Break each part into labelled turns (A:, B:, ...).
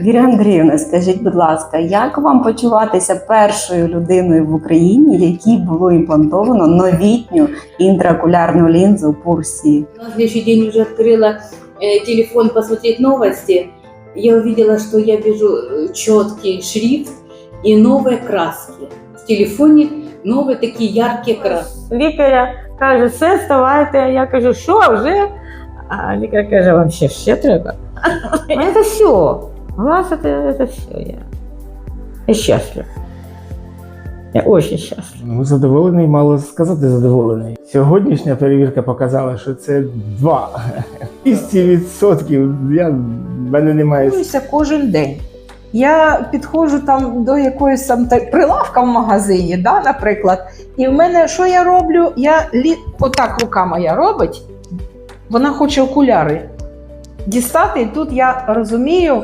A: Віра Андріївна, скажіть, будь ласка, як вам почуватися першою людиною в Україні, якій було імплантовано новітню інтраокулярну лінзу Пурсі?
B: На следующий день уже открыла э, телефон посмотреть новости. Я увидела, что я вижу четкий шрифт и новые краски. В телефоне новые такие яркие краски.
C: лікаря каже, все, вставайте. Я кажу, що вже? А лікар каже, вам ще, ще треба. Ну, це все. Глаз це, це все. Я, я щаслив. Я дуже щаслив.
D: Ну, задоволений, мало сказати задоволений. Сьогоднішня перевірка показала, що це два. 200%. Я, в мене немає
E: Дивлюся кожен день. Я підходжу там до якоїсь там прилавка в магазині, да, наприклад, і в мене що я роблю? Я лі... отак рука моя робить, вона хоче окуляри дістати, і тут я розумію,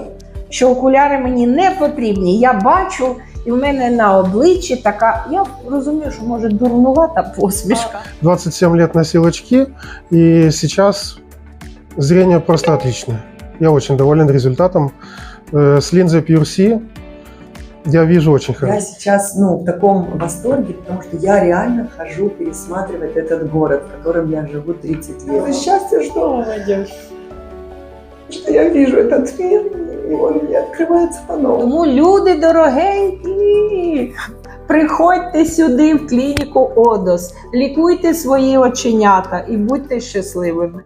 E: що окуляри мені не потрібні. Я бачу, і в мене на обличчі така. Я розумію, що може дурнувата посмішка.
F: 27 лет носил очки, и сейчас зрение просто отличное. Я очень доволен результатом. Э, С линзой PureC я вижу очень
G: Я
F: хорошо.
G: сейчас ну, в таком восторге, потому что я реально хожу пересматривать этот город, в котором я живу 30 лет. Это счастье, что, что я вижу этот мир, и он мне открывается по-новому.
E: Тому люди дорогенькі, приходьте сюди в клініку Одос, лікуйте свої оченята і будьте щасливими.